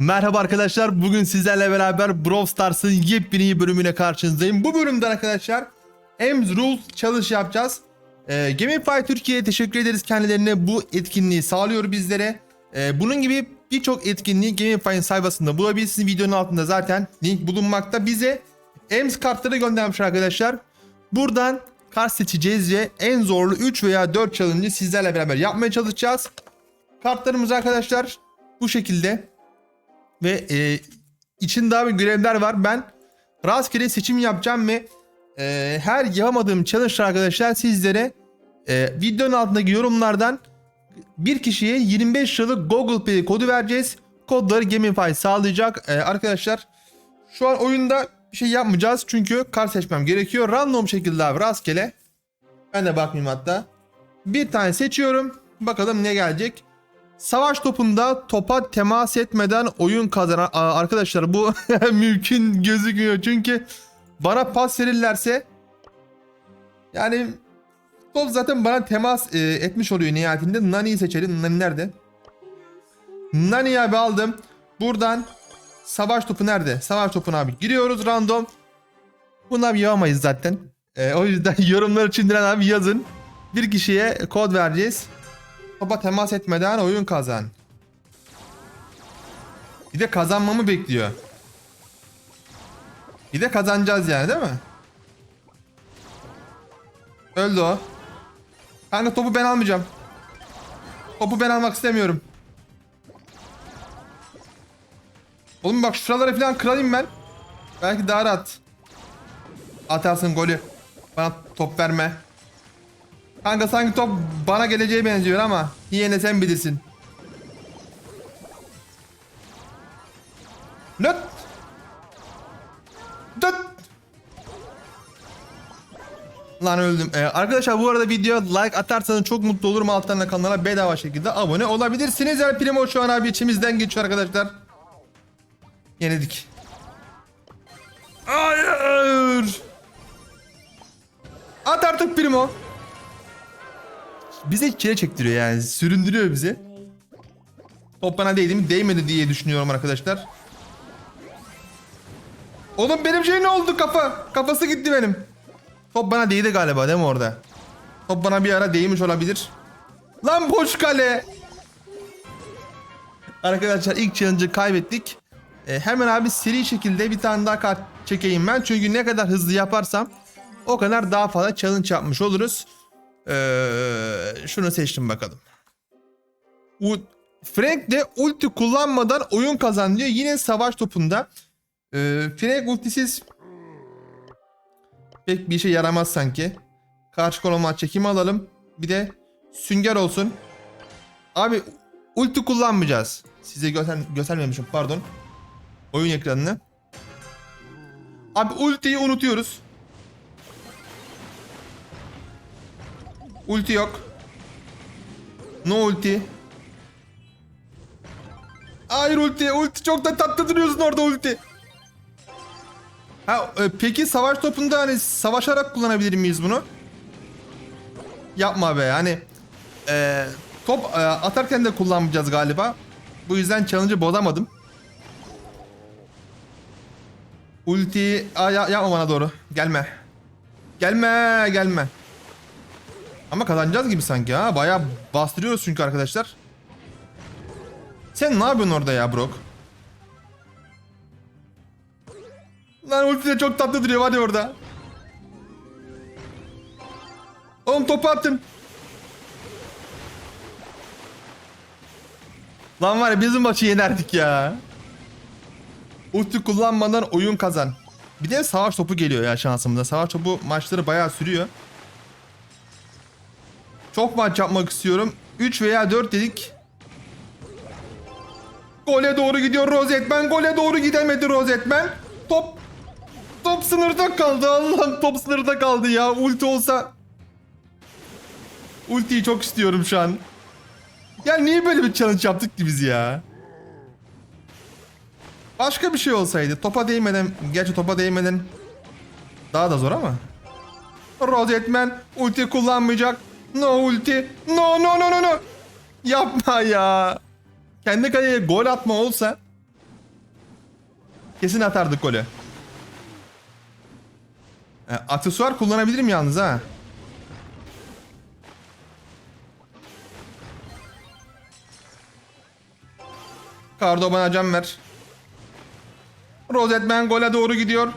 Merhaba arkadaşlar. Bugün sizlerle beraber Brawl Stars'ın yepyeni bölümüne karşınızdayım. Bu bölümde arkadaşlar Ems Rules Challenge yapacağız. Ee, Gamify Türkiye'ye teşekkür ederiz kendilerine bu etkinliği sağlıyor bizlere. Ee, bunun gibi birçok etkinliği Gamify'ın sayfasında bulabilirsiniz. Videonun altında zaten link bulunmakta. Bize Ems kartları göndermiş arkadaşlar. Buradan kart seçeceğiz ve en zorlu 3 veya 4 challenge'ı sizlerle beraber yapmaya çalışacağız. Kartlarımız arkadaşlar bu şekilde ve e, için daha bir görevler var. Ben rastgele seçim yapacağım ve e, her yapamadığım challenge arkadaşlar sizlere e, videonun altındaki yorumlardan bir kişiye 25 liralık Google Pay kodu vereceğiz. Kodları Gamify sağlayacak. E, arkadaşlar şu an oyunda bir şey yapmayacağız çünkü kart seçmem gerekiyor. Random şekilde abi rastgele. Ben de bakmayayım hatta. Bir tane seçiyorum. Bakalım ne gelecek. Savaş topunda topa temas etmeden oyun kazanan arkadaşlar bu mümkün gözükmüyor çünkü bana pas verirlerse yani top zaten bana temas e, etmiş oluyor nihayetinde. Nani'yi seçelim. Nani nerede? Nani abi aldım. Buradan savaş topu nerede? Savaş topuna abi giriyoruz random. Bunu abi yapamayız zaten. E, o yüzden yorumlar için abi yazın. Bir kişiye kod vereceğiz. Topa temas etmeden oyun kazan. Bir de kazanmamı bekliyor. Bir de kazanacağız yani değil mi? Öldü o. Kanka topu ben almayacağım. Topu ben almak istemiyorum. Oğlum bak şuralara falan kırayım ben. Belki daha rahat. Atarsın golü. Bana top verme. Kanka sanki top bana geleceğe benziyor ama yine sen bilirsin. Löt. Dıt. Lan öldüm. Ee, arkadaşlar bu arada video like atarsanız çok mutlu olurum. Alttan da kanala bedava şekilde abone olabilirsiniz. Yani Primo şu an abi içimizden geçiyor arkadaşlar. Yenildik. Hayır. At artık Primo. Bize içeri çektiriyor yani. Süründürüyor bizi. Top bana değdi mi? Değmedi diye düşünüyorum arkadaşlar. Oğlum benim şey ne oldu kafa? Kafası gitti benim. Top bana değdi galiba değil mi orada? Top bana bir ara değmiş olabilir. Lan boş kale. Arkadaşlar ilk challenge'ı kaybettik. Ee, hemen abi seri şekilde bir tane daha kart çekeyim ben. Çünkü ne kadar hızlı yaparsam o kadar daha fazla challenge yapmış oluruz. Ee, şunu seçtim bakalım. U Frank de ulti kullanmadan oyun kazan diyor. Yine savaş topunda. Ee, Frank ultisiz pek bir şey yaramaz sanki. Karşı koloma çekimi alalım. Bir de sünger olsun. Abi ulti kullanmayacağız. Size göster göstermemişim pardon. Oyun ekranını. Abi ultiyi unutuyoruz. Ulti yok. No ulti. Hayır ulti. Ulti çok da tatlı duruyorsun orada ulti. Ha, e, peki savaş topunda hani savaşarak kullanabilir miyiz bunu? Yapma be hani e, top e, atarken de kullanmayacağız galiba. Bu yüzden challenge'ı bozamadım. Ulti Aa, ya, yapma bana doğru. Gelme. Gelme, gelme. Ama kazanacağız gibi sanki ha. Bayağı bastırıyoruz çünkü arkadaşlar. Sen ne yapıyorsun orada ya Brock? Lan ulti de çok tatlı duruyor hadi orada. Oğlum topu attım. Lan var ya bizim maçı yenerdik ya. Ulti kullanmadan oyun kazan. Bir de savaş topu geliyor ya şansımda. Savaş topu maçları bayağı sürüyor. Çok maç yapmak istiyorum. 3 veya 4 dedik. Gole doğru gidiyor Rozetmen. Gole doğru gidemedi Rozetmen. Top top sınırda kaldı. Allah'ım top sınırda kaldı ya. Ulti olsa Ultiyi çok istiyorum şu an. Ya niye böyle bir challenge yaptık ki biz ya? Başka bir şey olsaydı topa değmeden, gerçi topa değmeden daha da zor ama. Rozetmen ulti kullanmayacak. No ulti. No no no no no. Yapma ya. Kendi kaleye gol atma olsa Kesin atardık golü. E, aksesuar kullanabilirim yalnız ha. Kardo bana can ver. Rozetman gole doğru gidiyor.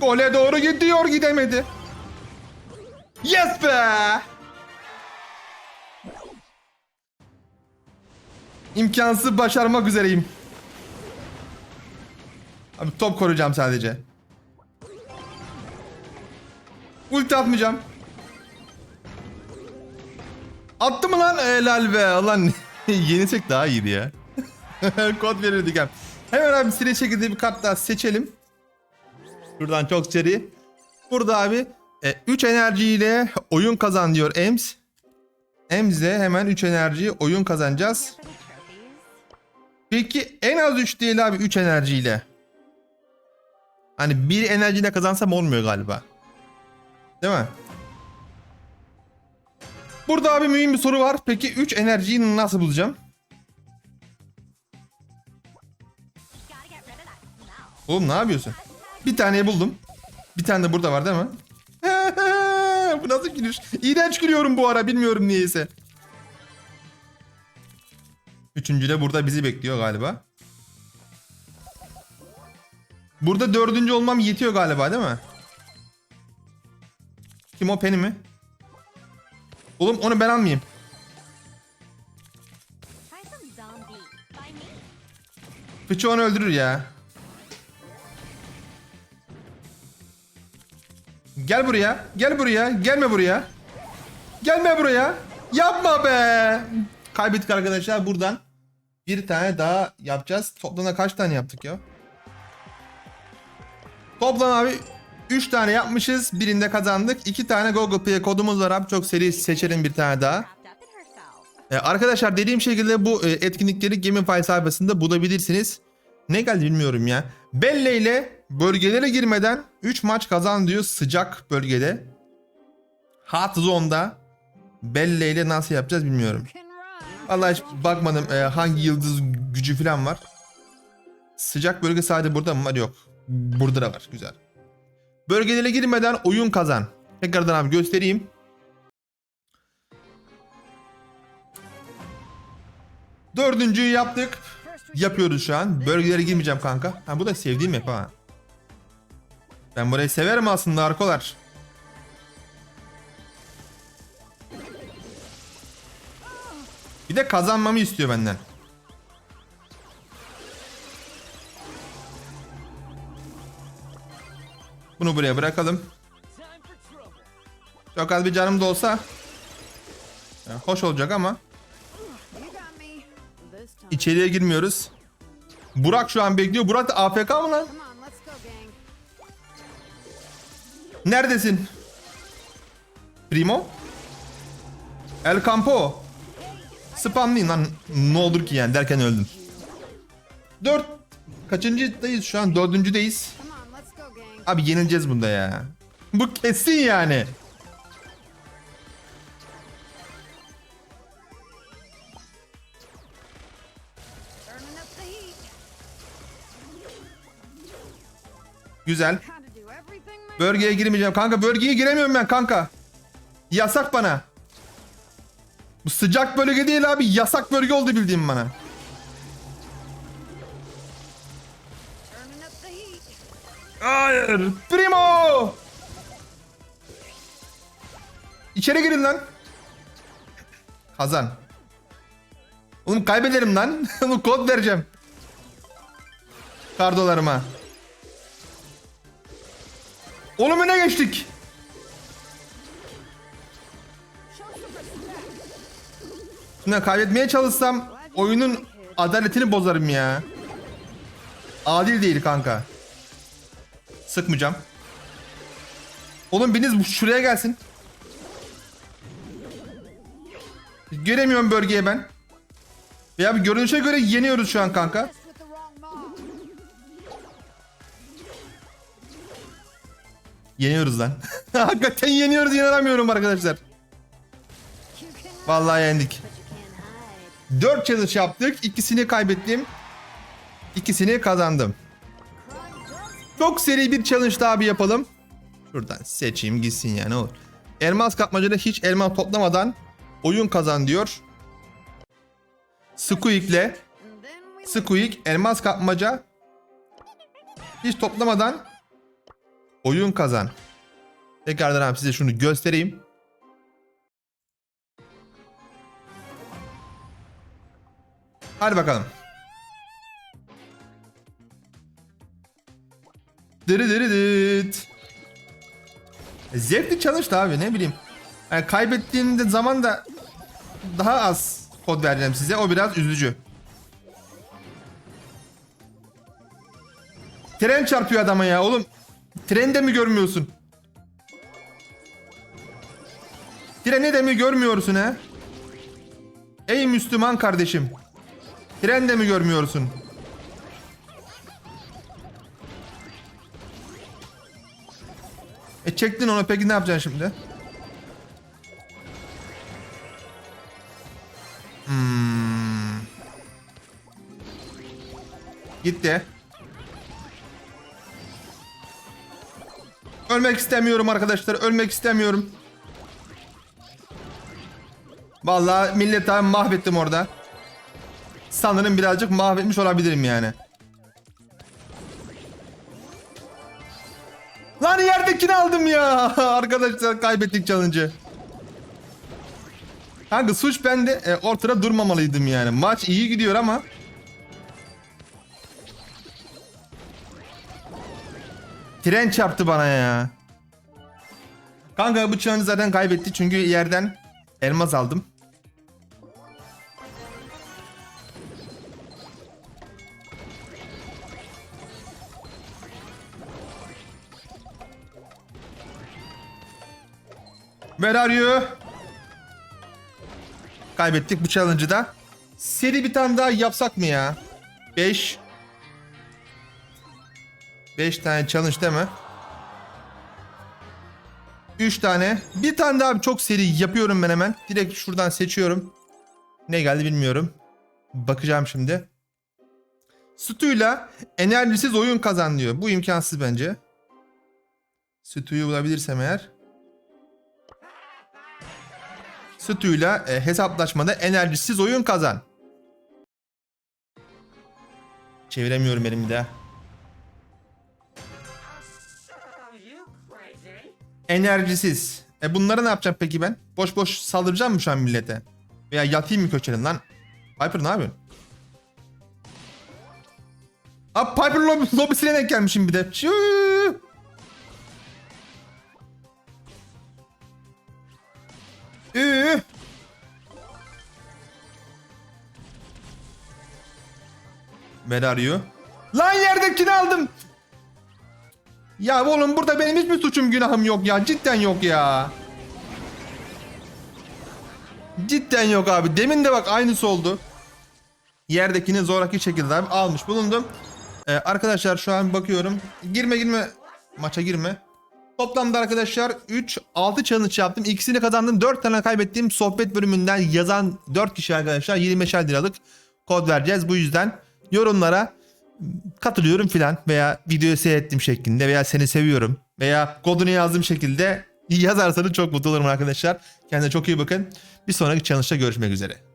Gole doğru gidiyor gidemedi. Yes be! İmkansız başarmak üzereyim. Abi top koruyacağım sadece. Ulti atmayacağım. Attı mı lan? Helal be. Lan yenisek daha iyiydi ya. Kod verirdik hem. Hemen abi seri şekilde bir kart daha seçelim. Şuradan çok seri. Burada abi 3 enerjiyle oyun kazan diyor Ems. Ems'le hemen 3 enerji oyun kazanacağız. Peki en az 3 değil abi 3 enerjiyle. Hani bir enerjiyle kazansam olmuyor galiba. Değil mi? Burada abi mühim bir soru var. Peki 3 enerjiyi nasıl bulacağım? Oğlum ne yapıyorsun? Bir taneyi buldum. Bir tane de burada var değil mi? bu nasıl gülüş? İğrenç gülüyorum bu ara bilmiyorum niyeyse. Üçüncü de burada bizi bekliyor galiba. Burada dördüncü olmam yetiyor galiba değil mi? Kim o Penny mi? Oğlum onu ben almayayım. Fıçı onu öldürür ya. Gel buraya. Gel buraya. Gelme buraya. Gelme buraya. Yapma be. Kaybettik arkadaşlar buradan. Bir tane daha yapacağız. Toplamda kaç tane yaptık ya? Toplam abi 3 tane yapmışız. Birinde kazandık. 2 tane Google Play kodumuz var abi. Çok seri seçelim bir tane daha. Ee, arkadaşlar dediğim şekilde bu e, etkinlikleri Gamify sayfasında bulabilirsiniz. Ne geldi bilmiyorum ya. Belle ile bölgelere girmeden 3 maç kazan diyor sıcak bölgede. Hot zone'da Belle ile nasıl yapacağız bilmiyorum. Vallahi hiç bakmadım e, hangi yıldız gücü falan var. Sıcak bölge sadece burada mı var? Yok. Burada da var. Güzel. Bölgelere girmeden oyun kazan. Tekrardan abi göstereyim. Dördüncüyü yaptık. Yapıyoruz şu an. Bölgelere girmeyeceğim kanka. Ha bu da sevdiğim map ha. Ben burayı severim aslında arkolar. Bir de kazanmamı istiyor benden. Bunu buraya bırakalım. Çok az bir canım da olsa yani hoş olacak ama içeriye girmiyoruz. Burak şu an bekliyor. Burak da AFK mı lan? Neredesin? Primo? El Campo. Spamlayın lan. Ne olur ki yani derken öldüm. Dört. Kaçıncıdayız şu an? Dördüncüdeyiz. Abi yenileceğiz bunda ya. Bu kesin yani. Güzel. Bölgeye girmeyeceğim. Kanka bölgeye giremiyorum ben kanka. Yasak bana. Bu sıcak bölge değil abi. Yasak bölge oldu bildiğim bana. Hayır. Primo. İçeri girin lan. Kazan. Oğlum kaybederim lan. Oğlum kod vereceğim. Kardolarıma. Oğlum öne geçtik. Şimdi kaybetmeye çalışsam oyunun adaletini bozarım ya. Adil değil kanka. Sıkmayacağım. Oğlum biriniz şuraya gelsin. Göremiyorum bölgeye ben. Ya bir görünüşe göre yeniyoruz şu an kanka. Yeniyoruz lan. Hakikaten yeniyoruz inanamıyorum arkadaşlar. Vallahi yendik. 4 challenge yaptık. İkisini kaybettim. İkisini kazandım. Çok seri bir challenge daha bir yapalım. Şuradan seçeyim gitsin yani olur. Elmas kapmacada hiç elmas toplamadan oyun kazan diyor. Squeak'le Squeak elmas kapmaca hiç toplamadan oyun kazan. Tekrardan abi size şunu göstereyim. Hadi bakalım. Dırı. E, Zevkli çalıştı abi ne bileyim. Yani kaybettiğimde zaman da daha az kod vereceğim size. O biraz üzücü. Tren çarpıyor adama ya oğlum. Trende mi görmüyorsun? Treni de mi görmüyorsun ha? Ey Müslüman kardeşim. Tren de mi görmüyorsun? E çektin onu peki ne yapacaksın şimdi? Hmm. Gitti. Ölmek istemiyorum arkadaşlar. Ölmek istemiyorum. Vallahi millet abi mahvettim orada. Sanırım birazcık mahvetmiş olabilirim yani. Lan yerdekini aldım ya. Arkadaşlar kaybettik challenge'ı. Kanka suç bende. E, ortada durmamalıydım yani. Maç iyi gidiyor ama. Tren çarptı bana ya. Kanka bu challenge'ı zaten kaybetti çünkü yerden elmas aldım. Where are you? Kaybettik bu challenge'ı da. Seri bir tane daha yapsak mı ya? 5 5 tane challenge değil mi? 3 tane. Bir tane daha çok seri yapıyorum ben hemen. Direkt şuradan seçiyorum. Ne geldi bilmiyorum. Bakacağım şimdi. Sütüyle enerjisiz oyun kazan. Bu imkansız bence. Sütüyü bulabilirsem eğer. Sütüyle e, hesaplaşmada enerjisiz oyun kazan. Çeviremiyorum elimi de. Enerjisiz. E bunları ne yapacağım peki ben? Boş boş saldıracağım mı şu an millete? Veya yatayım mı köçelim lan? Piper ne yapıyorsun? Abi Piper lob lobisine denk gelmişim bir de. Şuu. Where are you? Lan yerdekini aldım. Ya oğlum burada benim hiçbir suçum günahım yok ya. Cidden yok ya. Cidden yok abi. Demin de bak aynısı oldu. Yerdekini zoraki şekilde abi almış bulundum. Ee, arkadaşlar şu an bakıyorum. Girme girme. Maça girme. Toplamda arkadaşlar 3 6 challenge yaptım. İkisini kazandım. 4 tane kaybettiğim sohbet bölümünden yazan 4 kişi arkadaşlar 25'er liralık kod vereceğiz. Bu yüzden yorumlara katılıyorum filan veya videoyu seyrettim şeklinde veya seni seviyorum veya kodunu yazdığım şekilde yazarsanız çok mutlu olurum arkadaşlar. Kendinize çok iyi bakın. Bir sonraki challenge'da görüşmek üzere.